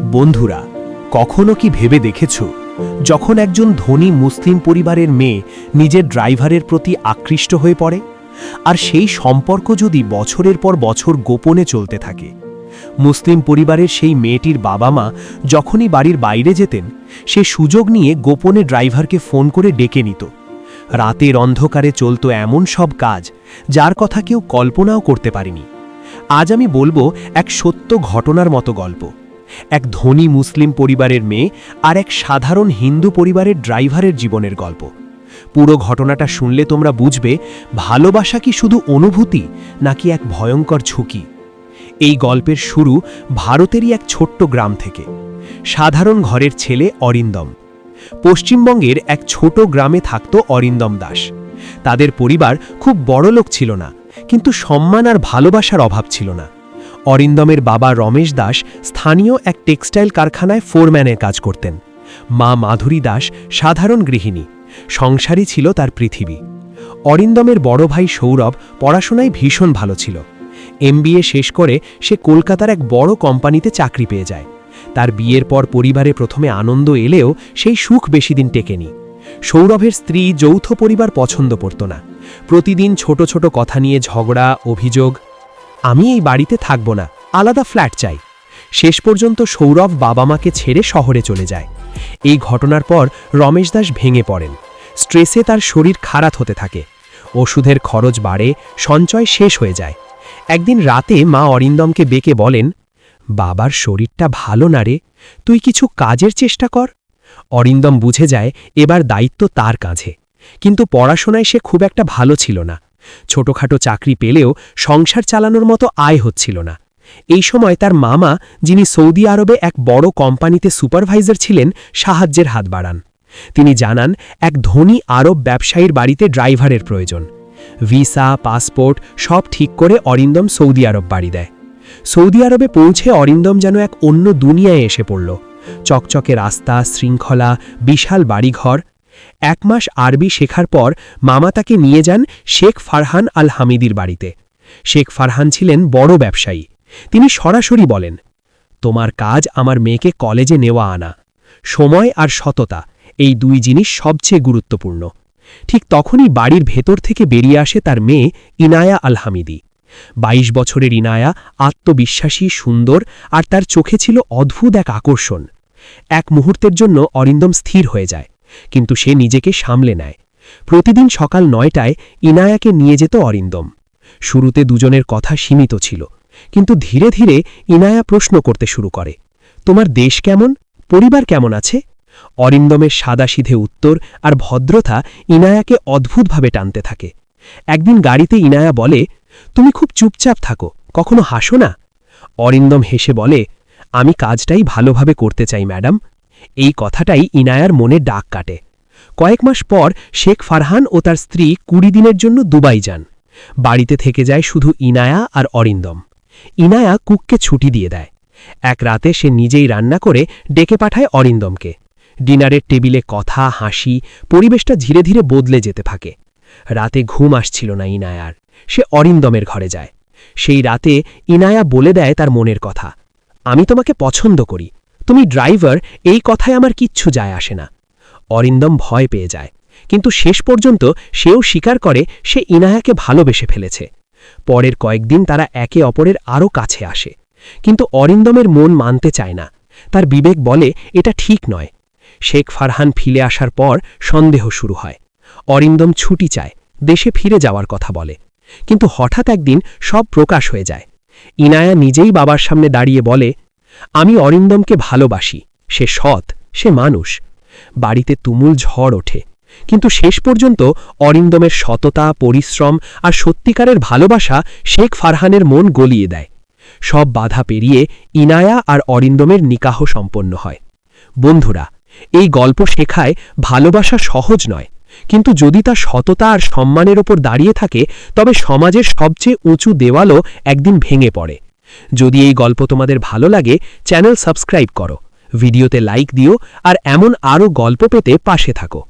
বন্ধুরা, কখনো কি ভেবে দেখেছ, যখন একজন ধনী মুসলিম পরিবারের মেয়ে নিজের ড্রাইভারের প্রতি আকৃষ্ট হয়ে পড়ে? আর সেই সম্পর্ক যদি বছরের পর বছর গোপনে চলতে থাকে, মুসলিম পরিবারের সেই মেয়েটির বাবা মা যখনই বাড়ির বাইরে যেতেন, সে সুযোগ নিয়ে গোপনে ড্রাইভারকে ফোন করে ডেকে নিত। রাতের অন্ধকারে চলত এমন সব কাজ, যার কথা কেউ কল্পনাও করতে পারেনি। আজ আমি বলব এক সত্য ঘটনার মতো গল্প। এক ধনী মুসলিম পরিবারের মেয়ে আর এক সাধারণ হিন্দু পরিবারের ড্রাইভারের জীবনের গল্প। পুরো ঘটনাটা শুনলে তোমরা বুঝবে, ভালোবাসা কি শুধু অনুভূতি, নাকি এক ভয়ঙ্কর ঝুঁকি। এই গল্পের শুরু ভারতেরই এক ছোট্ট গ্রাম থেকে। সাধারণ ঘরের ছেলে অরিন্দম। পশ্চিমবঙ্গের এক ছোট গ্রামে থাকত অরিন্দম দাস। তাদের পরিবার খুব বড়লোক ছিল না, কিন্তু সম্মান আর ভালোবাসার অভাব ছিল না। অরিন্দমের বাবা রমেশ দাস স্থানীয় এক টেক্সটাইল কারখানায় ফোরম্যানের কাজ করতেন। মা মাধুরী দাস সাধারণ গৃহিণী। সংসারই ছিল তার পৃথিবী। অরিন্দমের বড় ভাই সৌরভ পড়াশোনায় ভীষণ ভালো ছিল। এমবিএ শেষ করে সে কলকাতার এক বড় কোম্পানিতে চাকরি পেয়ে যায়। তার বিয়ের পর পরিবারে প্রথমে আনন্দ এলেও সেই সুখ বেশি দিন টেকেনি। সৌরভের স্ত্রী যৌথ পরিবার পছন্দ করত না। প্রতিদিন ছোট ছোট কথা নিয়ে ঝগড়া, অভিযোগ আমি এই বাড়িতে থাকব না। আলাদা ফ্ল্যাট চাই। শেষ পর্যন্ত সৌরভ বাবা মাকে ছেড়ে শহরে চলে যায়। এই ঘটনার পর রমেশ দাস ভেঙে পড়েন। স্ট্রেসে তার শরীর খারাপ হতে থাকে। ওষুধের খরচ বাড়ে, সঞ্চয় শেষ হয়ে যায়। একদিন রাতে মা অরিন্দমকে বেকে বলেন, বাবার শরীরটা ভালো না রে, তুই কিছু কাজের চেষ্টা কর। অরিন্দম বুঝে যায়, এবার দায়িত্ব তার কাঁধে। কিন্তু পড়াশোনায় সে খুব একটা ভালো ছিল না। ছোটখাটো চাকরি পেলেও সংসার চালানোর মতো আয় হচ্ছিল না। এই সময় তার মামা, যিনি সৌদি আরবে এক বড় কোম্পানিতে সুপারভাইজার ছিলেন, সাহায্যের হাত বাড়ান। তিনি জানান, এক ধনী আরব ব্যবসায়ীর বাড়িতে ড্রাইভারের প্রয়োজন। ভিসা, পাসপোর্ট সব ঠিক করে অরিন্দম সৌদি আরব বাড়ি দেয়। সৌদি আরবে পৌঁছে অরিন্দম যেন এক অন্য দুনিয়ায় এসে পড়ল। চকচকে রাস্তা, শৃঙ্খলা, বিশাল বাড়িঘর এক মাস আরবি শেখার পর মামা তাকে নিয়ে যান শেখ ফারহান আল হামিদির বাড়িতে। শেখ ফারহান ছিলেন বড় ব্যবসায়ী। তিনি সরাসরি বলেন, তোমার কাজ আমার মেয়েকে কলেজে নেওয়া আনা। সময় আর সততা, এই দুই জিনিস সবচেয়ে গুরুত্বপূর্ণ। ঠিক তখনই বাড়ির ভেতর থেকে বেরিয়ে আসে তার মেয়ে ইনায়া আল হামিদি বাইশ বছরের ইনায়া আত্মবিশ্বাসী, সুন্দর আর তার চোখে ছিল অদ্ভুত এক আকর্ষণ। এক মুহূর্তের জন্য অরিন্দম স্থির হয়ে যায়। কিন্তু সে নিজেকে সামলে নেয়। প্রতিদিন সকাল নয়টায় ইনায়াকে নিয়ে যেত অরিন্দম। শুরুতে দুজনের কথা সীমিত ছিল, কিন্তু ধীরে ধীরে ইনায়া প্রশ্ন করতে শুরু করে, তোমার দেশ কেমন? পরিবার কেমন আছে? অরিন্দমের সাদাসিধে উত্তর আর ভদ্রতা ইনায়াকে অদ্ভুতভাবে টানতে থাকে। একদিন গাড়িতে ইনায়া বলে, তুমি খুব চুপচাপ থাকো, কখনো হাসো না? অরিন্দম হেসে বলে, আমি কাজটাই ভালোভাবে করতে চাই, ম্যাডাম। এই কথাটাই ইনায়ার মনে ডাক কাটে। কয়েক মাস পর শেখ ফারহান ও তার স্ত্রী কুড়ি দিনের জন্য দুবাই যান। বাড়িতে থেকে যায় শুধু ইনায়া আর অরিন্দম। ইনায়া কুককে ছুটি দিয়ে দেয়। এক রাতে সে নিজেই রান্না করে ডেকে পাঠায় অরিন্দমকে। ডিনারের টেবিলে কথা, হাসি, পরিবেশটা ধীরে ধীরে বদলে যেতে থাকে। রাতে ঘুম আসছিল না ইনায়ার। সে অরিন্দমের ঘরে যায়। সেই রাতে ইনায়া বলে দেয় তার মনের কথা। আমি তোমাকে পছন্দ করি। তুমি ড্রাইভার, এই কথায় আমার কিচ্ছু যায় আসে না। অরিন্দম ভয় পেয়ে যায়। কিন্তু শেষ পর্যন্ত সেও স্বীকার করে, সে ইনায়াকে ভালোবেসে ফেলেছে। পরের কয়েকদিন তারা একে অপরের আরও কাছে আসে। কিন্তু অরিন্দমের মন মানতে চায় না। তার বিবেক বলে, এটা ঠিক নয়। শেখ ফারহান ফিরে আসার পর সন্দেহ শুরু হয়। অরিন্দম ছুটি চায়, দেশে ফিরে যাওয়ার কথা বলে। কিন্তু হঠাৎ একদিন সব প্রকাশ হয়ে যায়। ইনায়া নিজেই বাবার সামনে দাঁড়িয়ে বলে আমি অরিন্দমকে ভালোবাসি, সে সৎ, সে মানুষ। বাড়িতে তুমুল ঝড় ওঠে, কিন্তু শেষ পর্যন্ত অরিন্দমের সততা, পরিশ্রম আর সত্যিকারের ভালোবাসা শেখ ফারহানের মন গলিয়ে দেয়। সব বাধা পেরিয়ে ইনায়া আর অরিন্দমের নিকাহ সম্পন্ন হয়। বন্ধুরা, এই গল্প শেখায় ভালোবাসা সহজ নয়, কিন্তু যদি তা সততা আর সম্মানের ওপর দাঁড়িয়ে থাকে, তবে সমাজের সবচেয়ে উঁচু দেওয়ালও একদিন ভেঙে পড়ে। যদি এই গল্প তোমাদের ভালো লাগে, চ্যানেল সাবস্ক্রাইব করো, ভিডিওতে লাইক দিও, আর এমন আরও গল্প পেতে পাশে থাকো।